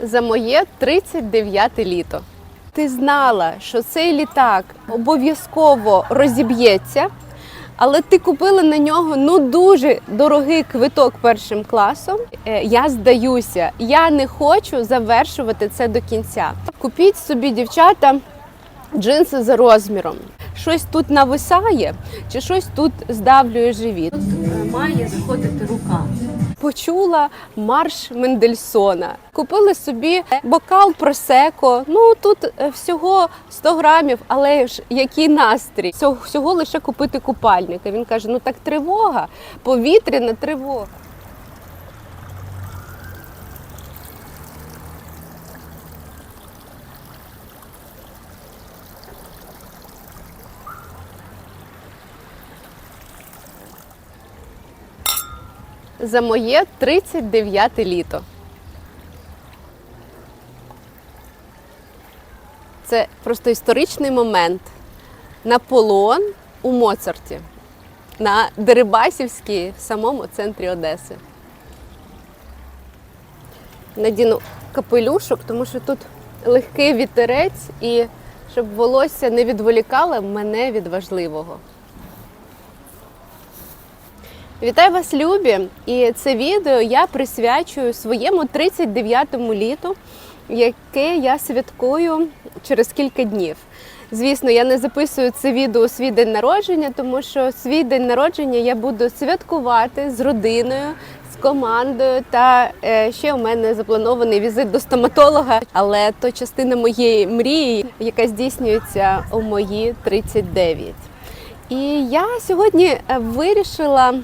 за моє 39 літо. Ти знала, що цей літак обов'язково розіб'ється, але ти купила на нього ну дуже дорогий квиток першим класом. Е, Я здаюся, я не хочу завершувати це до кінця. Купіть собі, дівчата, джинси за розміром. Щось тут нависає, чи щось тут здавлює живіт. Тут має заходити рука. Почула марш Мендельсона. Купили собі бокал просеко. Ну тут е, всього 100 грамів, але ж який настрій. Всього лише купити купальника. Він каже: ну так тривога, повітряна тривога. За моє 39 літо. Це просто історичний момент. Наполеон у Моцарті на Дерибасівській в самому центрі Одеси. Надіну капелюшок, тому що тут легкий вітерець і щоб волосся не відволікало мене від важливого. Вітаю вас, любі! І це відео я присвячую своєму 39-му літу, яке я святкую через кілька днів. Звісно, я не записую це відео у свій день народження, тому що свій день народження я буду святкувати з родиною, з командою. Та е, ще у мене запланований візит до стоматолога, але то частина моєї мрії, яка здійснюється у мої 39. І я сьогодні е, вирішила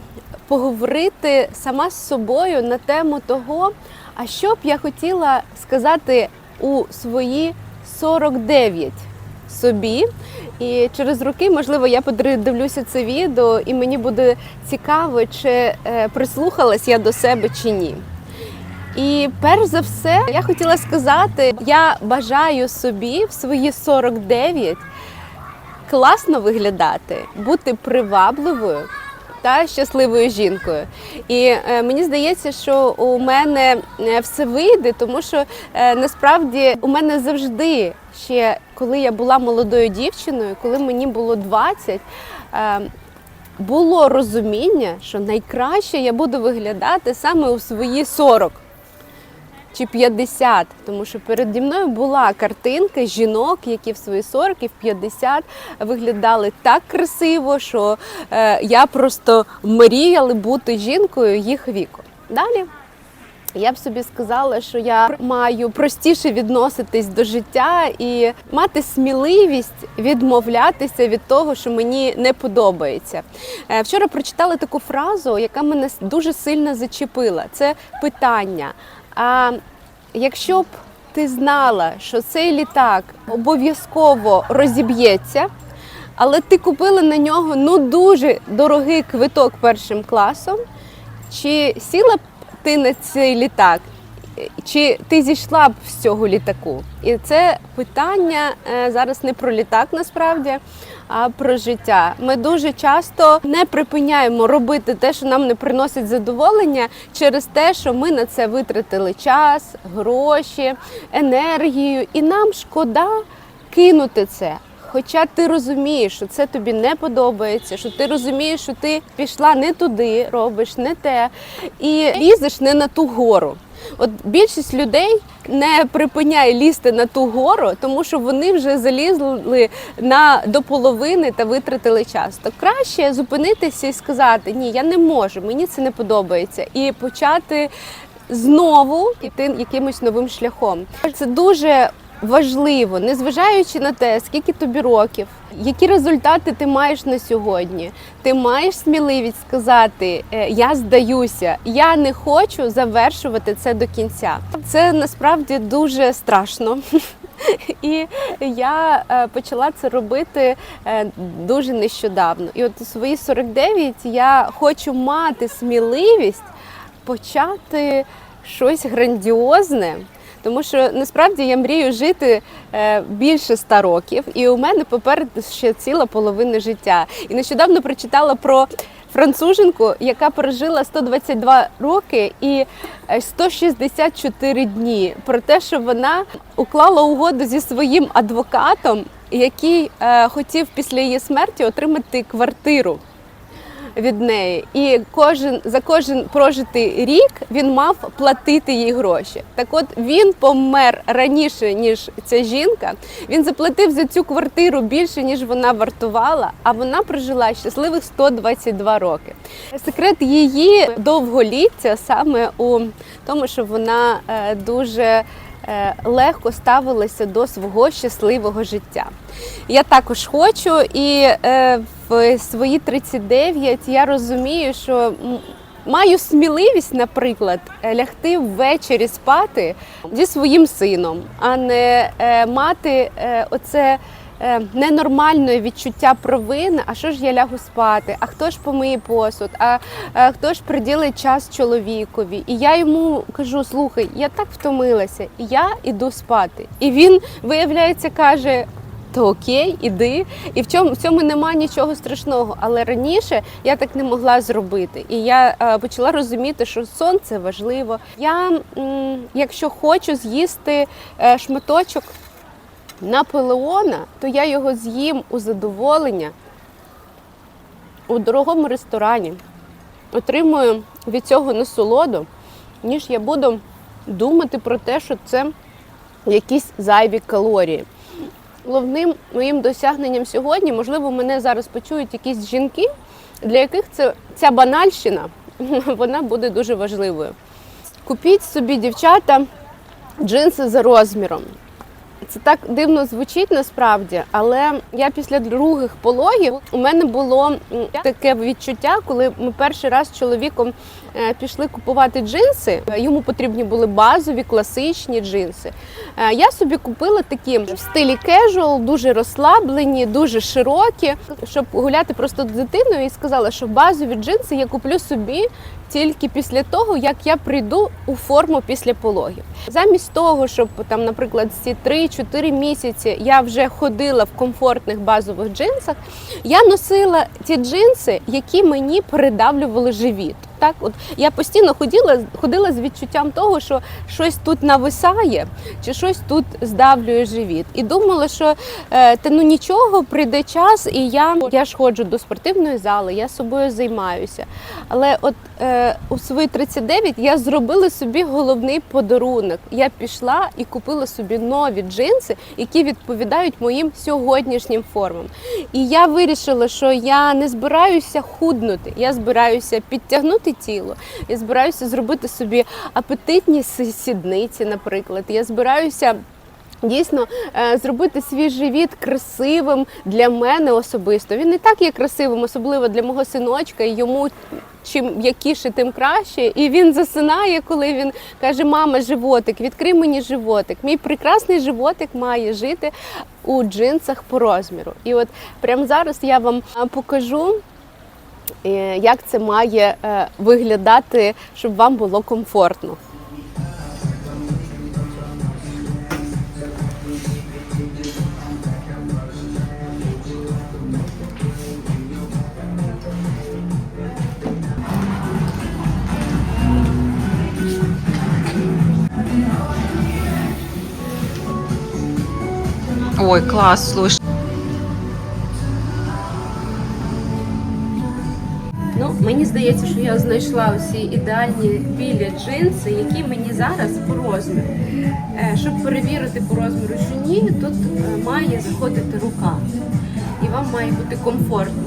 поговорити сама з собою на тему того, а що б я хотіла сказати у свої 49 собі. І через роки, можливо, я подивлюся це відео, і мені буде цікаво, чи е, прислухалась я до себе чи ні. І перш за все, я хотіла сказати, я бажаю собі в свої 49 класно виглядати, бути привабливою та щасливою жінкою. І е, мені здається, що у мене е, все вийде, тому що е, насправді у мене завжди ще коли я була молодою дівчиною, коли мені було 20, е, було розуміння, що найкраще я буду виглядати саме у свої 40 чи 50, тому що переді мною була картинка жінок, які в свої 40 і в 50 виглядали так красиво, що е, я просто мріяла бути жінкою їх віку. Далі. Я б собі сказала, що я маю простіше відноситись до життя і мати сміливість відмовлятися від того, що мені не подобається. Е, Вчора прочитала таку фразу, яка мене дуже сильно зачепила. Це питання. А якщо б ти знала, що цей літак обов'язково розіб'ється, але ти купила на нього ну дуже дорогий квиток першим класом, чи сіла б ти на цей літак? Чи ти зійшла б з цього літаку? І це питання е, зараз не про літак насправді, а про життя. Ми дуже часто не припиняємо робити те, що нам не приносить задоволення, через те, що ми на це витратили час, гроші, енергію, і нам шкода кинути це. Хоча ти розумієш, що це тобі не подобається, що ти розумієш, що ти пішла не туди, робиш не те і лізеш не на ту гору. От більшість людей не припиняє лізти на ту гору, тому що вони вже залізли на до половини та витратили час. То краще зупинитися і сказати Ні, я не можу, мені це не подобається, і почати знову йти якимось новим шляхом. Це дуже важливо, незважаючи на те, скільки тобі років, які результати ти маєш на сьогодні. Ти маєш сміливість сказати: «Е, Я здаюся, я не хочу завершувати це до кінця. Це насправді дуже страшно. І я е, почала це робити е, дуже нещодавно. І от у свої 49 я хочу мати сміливість почати щось грандіозне. Тому що насправді я мрію жити е, більше ста років, і у мене попереду ще ціла половина життя. І нещодавно прочитала про француженку, яка пережила 122 роки і е, 164 дні. Про те, що вона уклала угоду зі своїм адвокатом, який е, хотів після її смерті отримати квартиру від неї, і кожен за кожен прожитий рік він мав платити їй гроші. Так от він помер раніше ніж ця жінка. Він заплатив за цю квартиру більше ніж вона вартувала, а вона прожила щасливих 122 роки. Секрет її довголіття саме у тому, що вона е, дуже легко ставилася до свого щасливого життя. Я також хочу, і е, в свої 39 я розумію, що маю сміливість, наприклад, е, лягти ввечері спати зі своїм сином, а не е, мати е, оце. Е, Ненормальне відчуття провини, а що ж я лягу спати, а хто ж помиє посуд, а, е, хто ж приділить час чоловікові. І я йому кажу: слухай, я так втомилася, я іду спати. І він, виявляється, каже: то окей, іди. І в цьому в цьому немає нічого страшного. Але раніше я так не могла зробити. І я е, почала розуміти, що сон це важливо. Я, м, якщо хочу з'їсти е, шматочок Наполеона, то я його з'їм у задоволення у дорогому ресторані. Отримую від цього насолоду, ніж я буду думати про те, що це якісь зайві калорії. Головним моїм досягненням сьогодні, можливо, мене зараз почують якісь жінки, для яких це, ця банальщина вона буде дуже важливою. Купіть собі, дівчата, джинси за розміром. Це так дивно звучить насправді, але я після других пологів у мене було таке відчуття, коли ми перший раз з чоловіком е, пішли купувати джинси. е, Йому потрібні були базові класичні джинси. Е, Я собі купила такі в стилі кежуал, дуже розслаблені, дуже широкі, щоб гуляти просто з дитиною і сказала, що базові джинси я куплю собі тільки після того, як я прийду у форму після пологів. Замість того, щоб там, наприклад, ці 3-4 місяці я вже ходила в комфортних базових джинсах, я носила ті джинси, які мені передавлювали живіт. Так, от я постійно ходила, ходила з відчуттям того, що щось тут нависає, чи щось тут здавлює живіт. І думала, що е, та ну нічого, прийде час, і я, я ж ходжу до спортивної зали, я собою займаюся. Але от е, у свої 39 я зробила собі головний подарунок. Я пішла і купила собі нові джинси, які відповідають моїм сьогоднішнім формам. І я вирішила, що я не збираюся худнути, я збираюся підтягнути тіло, я збираюся зробити собі апетитні сідниці, наприклад. Я збираюся. Дійсно, е, зробити свій живіт красивим для мене особисто. Він не так є красивим, особливо для мого синочка. І йому чим м'якіше, тим краще. І він засинає, коли він каже: Мама, животик, відкрий мені животик. Мій прекрасний животик має жити у джинсах по розміру. І от прямо зараз я вам е, покажу. Як це має е, виглядати, щоб вам було комфортно? Ой, класс, слушай. Мені здається, що я знайшла усі ідеальні білі джинси, які мені зараз по розміру. Е, Щоб перевірити по розміру чи ні, тут е, має заходити рука. І вам має бути комфортно.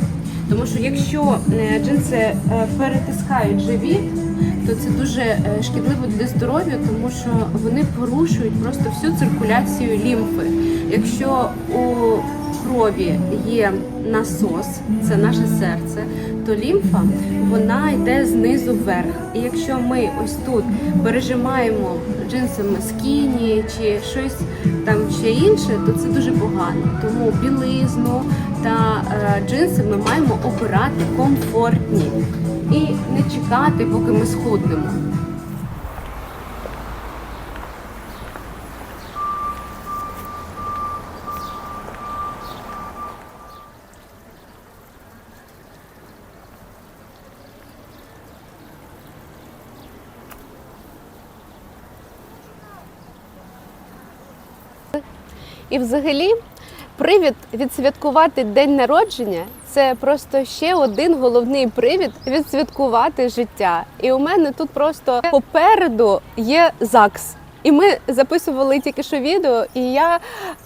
Тому що якщо е, джинси перетискають живіт, то це дуже шкідливо для здоров'я, тому що вони порушують просто всю циркуляцію лімфи. Якщо у крові є насос, це наше серце, то лімфа вона йде знизу вверх. І якщо ми ось тут пережимаємо джинсами скіні чи щось там ще інше, то це дуже погано. Тому білизну та е, джинси ми маємо обирати комфортні і не чекати, поки ми схуднемо. І взагалі, привід відсвяткувати день народження це просто ще один головний привід відсвяткувати життя. І у мене тут просто попереду є ЗАГС. І ми записували тільки що відео, і я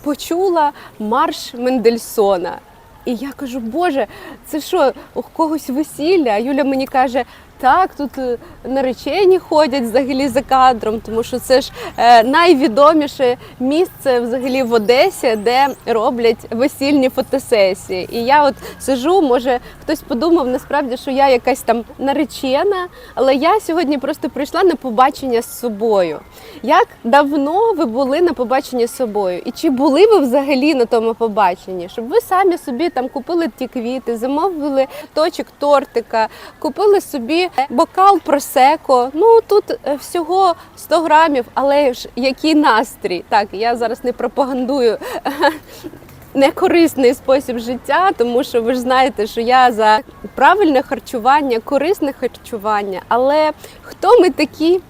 почула марш Мендельсона. І я кажу, Боже, це що, у когось весілля? А Юля мені каже, так, тут е, наречені ходять взагалі за кадром, тому що це ж е, найвідоміше місце взагалі в Одесі, де роблять весільні фотосесії. І я от сижу, може хтось подумав насправді, що я якась там наречена, але я сьогодні просто прийшла на побачення з собою. Як давно ви були на побаченні з собою? І чи були ви взагалі на тому побаченні? Щоб ви самі собі там купили ті квіти, замовили точок тортика, купили собі бокал просеко. Ну тут е, всього 100 грамів, але ж який настрій. Так, я зараз не пропагандую некорисний спосіб життя, тому що ви ж знаєте, що я за правильне харчування, корисне харчування. Але хто ми такі?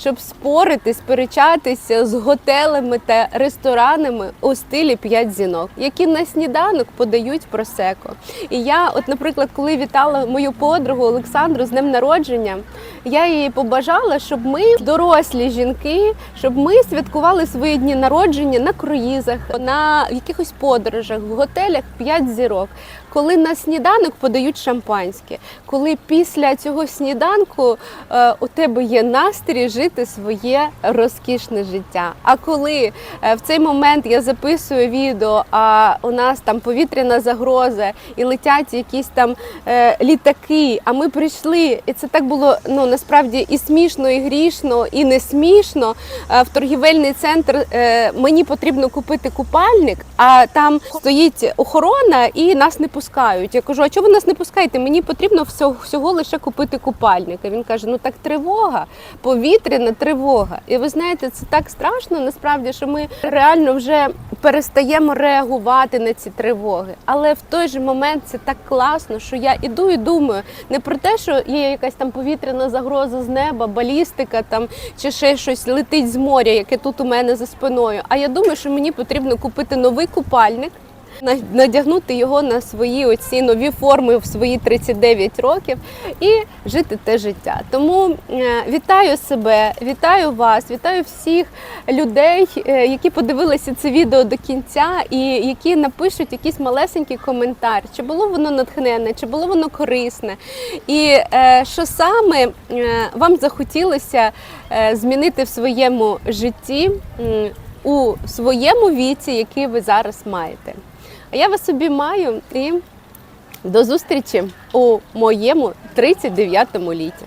Щоб спорити, сперечатися з готелями та ресторанами у стилі п'ять зінок, які на сніданок подають просеко. І я, от, наприклад, коли вітала мою подругу Олександру з днем народження, я їй побажала, щоб ми, дорослі жінки, щоб ми святкували свої дні народження на круїзах, на якихось подорожах, в готелях п'ять зірок. Коли на сніданок подають шампанське, коли після цього сніданку е, у тебе є настрій жити своє розкішне життя. А коли е, в цей момент я записую відео, а у нас там повітряна загроза і летять якісь там е, літаки, а ми прийшли, і це так було ну насправді і смішно, і грішно, і не смішно. Е, в торгівельний центр е, мені потрібно купити купальник, а там стоїть охорона і нас не пускають. Я кажу, а чого ви нас не пускаєте? Мені потрібно всього, всього лише купити купальник. Він каже: ну так тривога, повітряна тривога. І ви знаєте, це так страшно насправді, що ми реально вже перестаємо реагувати на ці тривоги. Але в той же момент це так класно, що я іду і думаю не про те, що є якась там повітряна загроза з неба, балістика там чи ще щось летить з моря, яке тут у мене за спиною. А я думаю, що мені потрібно купити новий купальник. На- Надягнути його на свої оці нові форми в свої 39 років і жити те життя. Тому е, вітаю себе, вітаю вас, вітаю всіх людей, е, які подивилися це відео до кінця і які напишуть якийсь малесенький коментар, чи було воно натхненне, чи було воно корисне, і е, що саме вам захотілося змінити в своєму житті у своєму віці, який ви зараз маєте. А я вас собі маю і до зустрічі у моєму 39-му літі.